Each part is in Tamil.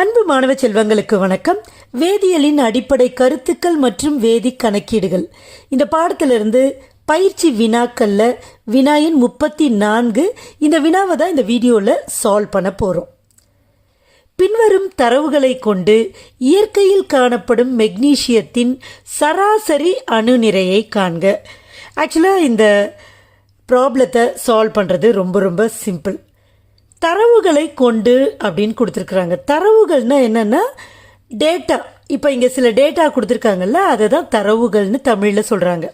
அன்பு மாணவ செல்வங்களுக்கு வணக்கம். வேதியியலின் அடிப்படை கருத்துக்கள் மற்றும் வேதி கணக்கீடுகள். இந்த பாடத்திலிருந்து பயிற்சி வினாக்கள்ல வினாயின் முப்பத்தி நான்கு. இந்த வினாவை தான் இந்த வீடியோவில் சால்வ் பண்ண போகிறோம் பின்வரும் தரவுகளை கொண்டு இயற்கையில் காணப்படும் மெக்னீசியத்தின் சராசரி அணுநிறையை காண்க. ஆக்சுவலாக இந்த ப்ராப்ளத்தை சால்வ் பண்ணுறது ரொம்ப ரொம்ப சிம்பிள் தரவுகளை கொண்டு அப்படின்னு கொடுத்துருக்குறாங்க. தரவுகள்னா என்னென்னா டேட்டா இப்போ இங்கே சில டேட்டா கொடுத்துருக்காங்கல்ல அதை தான் தரவுகள்னு தமிழில் சொல்கிறாங்க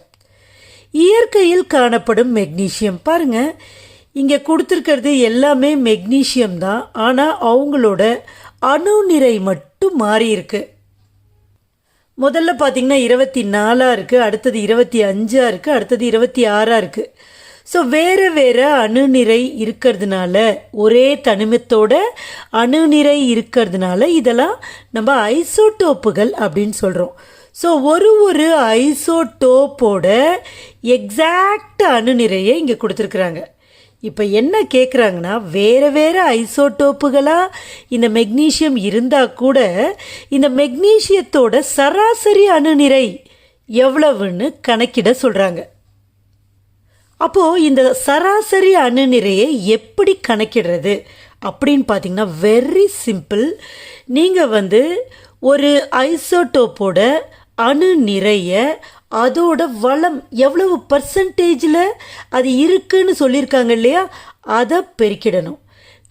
இயற்கையில் காணப்படும் மெக்னீஷியம் பாருங்கள் இங்கே கொடுத்துருக்கிறது எல்லாமே மெக்னீஷியம் தான். ஆனால் அவங்களோட அணுநிறை மட்டும் மாறி இருக்கு. முதல்ல பார்த்தீங்கன்னா இருபத்தி நாலாக இருக்குது அடுத்தது இருபத்தி அஞ்சாக இருக்குது அடுத்தது இருபத்தி ஆறாக இருக்குது ஸோ வேறு வேறு அணுநிறை இருக்கிறதுனால ஒரே தனிமத்தோட அணுநிறை இருக்கிறதுனால இதெல்லாம் நம்ம ஐசோடோப்புகள் அப்படின்னு சொல்கிறோம் ஸோ ஒரு ஒரு ஐசோடோப்போட எக்ஸாக்ட் அணுநிறையை இங்கே கொடுத்துருக்குறாங்க. இப்போ என்ன கேட்குறாங்கன்னா வேறு வேறு ஐசோடோப்புகளாக இந்த மெக்னீஷியம் இருந்தால் கூட இந்த மெக்னீஷியத்தோட சராசரி அணுநிறை எவ்வளவுன்னு கணக்கிட சொல்கிறாங்க அப்போது இந்த சராசரி அணுநிறையை எப்படி கணக்கிடுறது? அப்படின்னு பார்த்தீங்கன்னா வெரி சிம்பிள் நீங்கள் வந்து ஒரு ஐசோட்டோப்போட அணு நிறைய அதோட வளம் எவ்வளவு பர்சன்டேஜில் அது இருக்குன்னு சொல்லியிருக்காங்க இல்லையா? அதை பெருக்கிடணும்.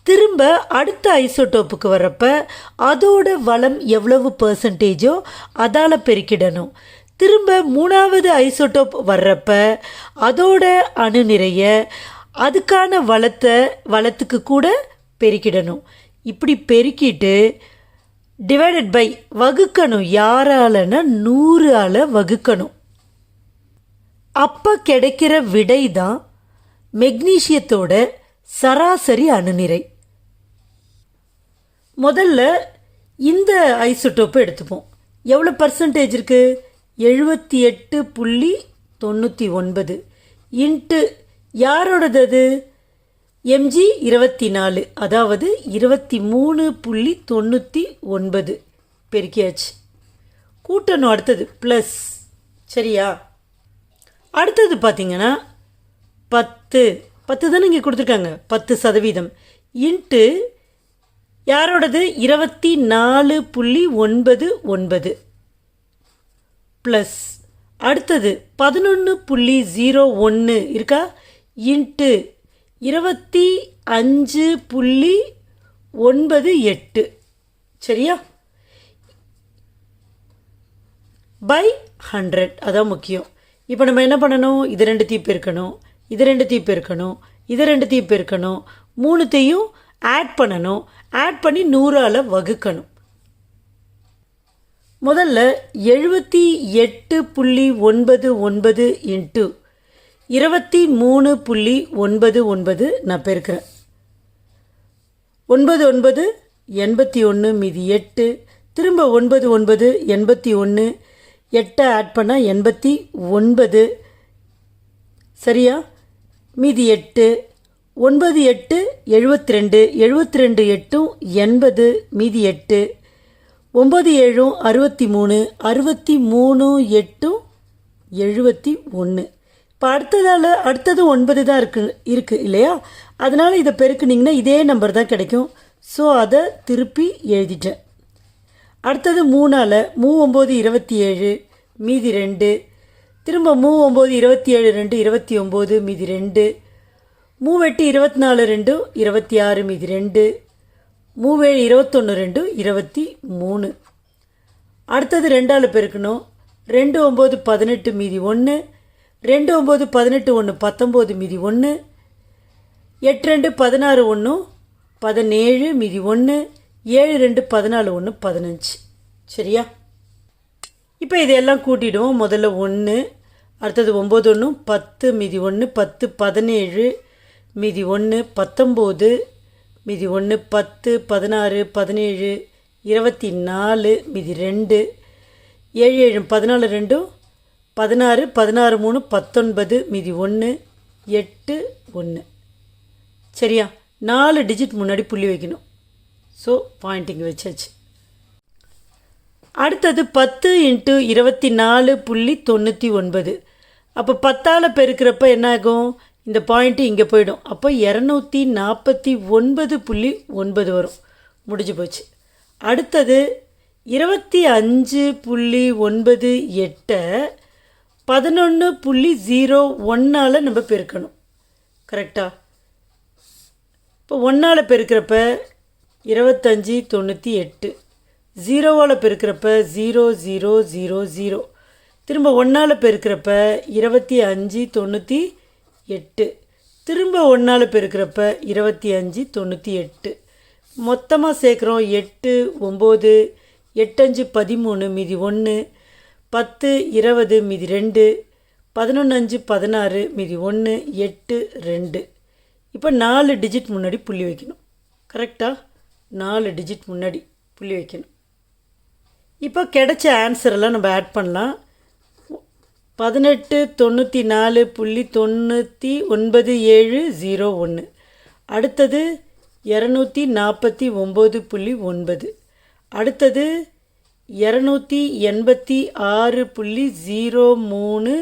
திரும்ப அடுத்த ஐசோட்டோப்புக்கு வர்றப்ப அதோட வளம் எவ்வளவு பர்சன்டேஜோ அதால் பெருக்கிடணும். திரும்ப மூணாவது ஐசோட்டோப் வர்றப்ப அதோட அணு நிறைய அதுக்கான வளத்தை வளத்துக்கு கூட பெருக்கிடணும். இப்படி பெருக்கிட்டு டிவைடட் பை வகுக்கணும். யாராலன்னா நூறு ஆல வகுக்கணும். அப்போ கிடைக்கிற விடை தான் மெக்னீஷியத்தோட சராசரி அணுநிறை முதல்ல இந்த ஐசோட்டோப்பை எடுத்துப்போம். எவ்வளோ பர்சன்டேஜ் இருக்குது எழுபத்தி எட்டு புள்ளி தொண்ணூற்றி ஒன்பது. இன்ட்டு யாரோடது அது எம்ஜி இருபத்தி நாலு அதாவது இருபத்தி மூணு புள்ளி தொண்ணூற்றி ஒன்பது. பெருக்கியாச்சு. கூட்டணும் அடுத்தது ப்ளஸ் சரியா? அடுத்தது பார்த்தீங்கன்னா பத்து. பத்து தானே இங்கே கொடுத்துருக்காங்க. பத்து சதவீதம். இன்ட்டு யாரோடது? இருபத்தி நாலு புள்ளி ஒன்பது ஒன்பது. ப்ளஸ் அடுத்தது பதினொன்று புள்ளி ஜீரோ ஒன்று இருக்கா? இன்ட்டு இருபத்தி அஞ்சு புள்ளி ஒன்பது எட்டு. சரியா? பை ஹண்ட்ரட் அதான் முக்கியம். இப்போ நம்ம என்ன பண்ணணும்? இது ரெண்டுத்தையும் பெருக்கணும் இது ரெண்டுத்தையும் பெருக்கணும் இது ரெண்டுத்தையும் பெருக்கணும் மூணுத்தையும் ஆட் பண்ணணும். ஆட் பண்ணி நூறால் வகுக்கணும். முதல்ல எழுபத்தி எட்டு புள்ளி ஒன்பது ஒன்பது இன்ட்டு இருபத்தி மூணு புள்ளி ஒன்பது ஒன்பது நான் பெருக்கிறேன். ஒன்பது ஒன்பது எண்பத்தி ஒன்று மீதி எட்டு திரும்ப ஒன்பது ஒன்பது எண்பத்தி ஒன்று எட்டை ஆட் பண்ணால் எண்பத்தி ஒன்பது. சரியா? மீதி எட்டு ஒன்பது எட்டு எழுபத்தி ரெண்டு எழுபத்தி ரெண்டு எட்டும் எண்பது மீதி எட்டு. ஒம்பது ஏழும் அறுபத்தி மூணு அறுபத்தி மூணு எட்டும் எழுபத்தி ஒன்று இப்போ அடுத்ததால் அடுத்தது ஒன்பது தான் இருக்கு இருக்குது இல்லையா? அதனால் இதை பெருக்குனிங்கன்னா இதே நம்பர் தான் கிடைக்கும். ஸோ அதை திருப்பி எழுதிட்டேன். அடுத்தது மூணால் மூ ஒம்பது இருபத்தி ஏழு மீதி ரெண்டு. திரும்ப மூ ஒம்பது இருபத்தி ஏழு ரெண்டு இருபத்தி ஒம்பது மீதி ரெண்டு. மூவெட்டு இருபத்தி நாலு ரெண்டு இருபத்தி ஆறு மீதி ரெண்டு. மூவேழு இருபத்தொன்று ரெண்டு இருபத்தி மூணு. அடுத்தது ரெண்டால் பெருக்கணும். ரெண்டு ஒம்பது பதினெட்டு மீதி ஒன்று ரெண்டு ஒம்பது பதினெட்டு ஒன்று பத்தொம்போது மீதி ஒன்று எட்டு ரெண்டு பதினாறு ஒன்று பதினேழு மீதி ஒன்று ஏழு ரெண்டு பதினாலு ஒன்று பதினஞ்சு. சரியா? இப்போ இதையெல்லாம் கூட்டிடுவோம். முதல்ல ஒன்று அடுத்தது ஒம்பது ஒன்று பத்து மீதி ஒன்று பத்து பதினேழு மீதி ஒன்று பத்தொம்போது மீதி ஒன்று பத்து பதினாறு பதினேழு இருபத்தி நாலு மீதி ரெண்டு. ஏழு ஏழு பதினாலு ரெண்டும் பதினாறு பதினாறு மூணு பத்தொன்பது மீதி ஒன்று எட்டு ஒன்று சரியா? நாலு டிஜிட் முன்னாடி புள்ளி வைக்கணும். ஸோ பாயிண்டிங் வச்சாச்சு. அடுத்தது பத்து இன்ட்டு இருபத்தி நாலு புள்ளி தொண்ணூற்றி ஒன்பது. அப்போ பத்தால் பெருக்கிறப்ப என்ன ஆகும்? இந்த பாயிண்ட்டு இங்கே போயிடும். அப்போ இரநூத்தி நாற்பத்தி ஒன்பது புள்ளி ஒன்பது வரும். முடிஞ்சு போச்சு. அடுத்தது இருபத்தி அஞ்சு புள்ளி ஒன்பது எட்டை பதினொன்று புள்ளி ஜீரோ ஒன்றால் நம்ம பெருக்கணும். கரெக்டாக இப்போ ஒன்றால் பெருக்கிறப்ப இருபத்தஞ்சி தொண்ணூற்றி எட்டு. ஜீரோவால் பெருக்கிறப்ப ஜீரோ ஜீரோ ஜீரோ ஜீரோ. திரும்ப ஒன்றால் பெருக்கிறப்ப இருபத்தி அஞ்சு தொண்ணூற்றி எட்டு. திரும்ப ஒன்றால் பெருக்கிறப்ப இருபத்தி அஞ்சு தொண்ணூற்றி எட்டு. மொத்தமாக சேர்க்குறோம் எட்டு ஒம்பது எட்டஞ்சு பதிமூணு மீதி ஒன்று பத்து இருபது மீதி ரெண்டு பதினொன்று அஞ்சு பதினாறு மீதி ஒன்று எட்டு ரெண்டு. இப்போ நாலு டிஜிட் முன்னாடி புள்ளி வைக்கணும். கரெக்டாக நாலு டிஜிட் முன்னாடி புள்ளி வைக்கணும். இப்போ கிடைச்ச ஆன்சரெல்லாம் நம்ம ஆட் பண்ணலாம். பதினெட்டு தொண்ணூற்றி நாலு புள்ளி தொண்ணூற்றி ஒன்பது ஏழு ஜீரோ ஒன்று அடுத்தது இரநூத்தி நாற்பத்தி ஒம்பது புள்ளி ஒன்பது. அடுத்தது இரநூத்தி எண்பத்தி ஆறு புள்ளி ஜீரோ மூணு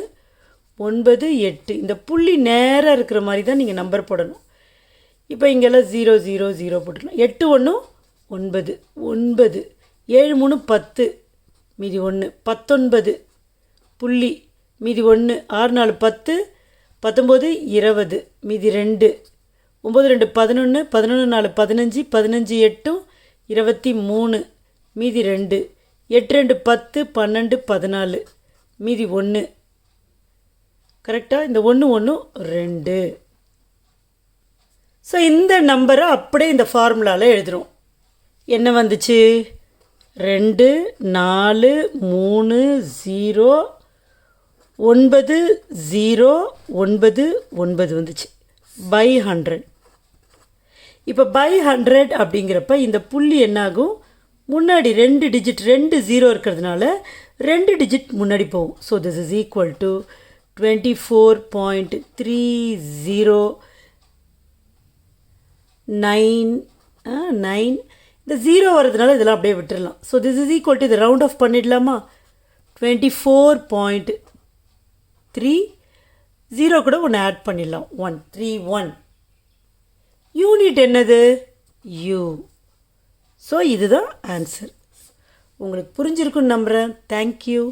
ஒன்பது எட்டு. இந்த புள்ளி நேராக இருக்கிற மாதிரி தான் நீங்கள் நம்பர் போடணும். இப்போ இங்கெல்லாம் ஜீரோ ஜீரோ ஜீரோ போட்டுக்கலாம் எட்டு ஒன்று ஒன்பது. ஒன்பது. ஏழு மூணு பத்து. மீதி ஒன்று பத்தொன்பது புள்ளி மீதி ஒன்று ஆறு நாலு பத்து பத்தொம்போது இருபது. மீதி ரெண்டு ஒம்பது ரெண்டு பதினொன்று பதினொன்று நாலு பதினஞ்சு பதினஞ்சு எட்டும் இருபத்தி மூணு. மீதி ரெண்டு எட்டு ரெண்டு பத்து பன்னெண்டு பதினாலு. மீதி ஒன்று கரெக்டாக இந்த ஒன்று ஒன்று ரெண்டு. ஸோ இந்த நம்பரை அப்படியே இந்த ஃபார்முலாவில் எழுதுகிறோம் என்ன வந்துச்சு? ரெண்டு நாலு மூணு ஜீரோ ஒன்பது ஜீரோ ஒன்பது ஒன்பது வந்துச்சு. பை ஹண்ட்ரட் இப்போ பை ஹண்ட்ரட் அப்படிங்கிறப்ப இந்த புள்ளி என்னாகும்? முன்னாடி ரெண்டு டிஜிட் ரெண்டு ஜீரோ இருக்கிறதுனால ரெண்டு டிஜிட் முன்னாடி போகும். So this is equal to twenty four point three zero nine nine இந்த ஜீரோ வரதுனால இதெல்லாம் அப்படியே விட்டுடலாம் so this is equal to இது ரவுண்ட் ஆஃப் பண்ணிடலாமா? Twenty four point three zero கூட ஒன்று ஆட் பண்ணிடலாம். ஒன் த்ரீ ஒன் யூனிட் என்னது? யூ ஸோ இதுதான் ஆன்சர் உங்களுக்கு புரிஞ்சிருக்குன்னு நம்புகிறேன் தேங்க்யூ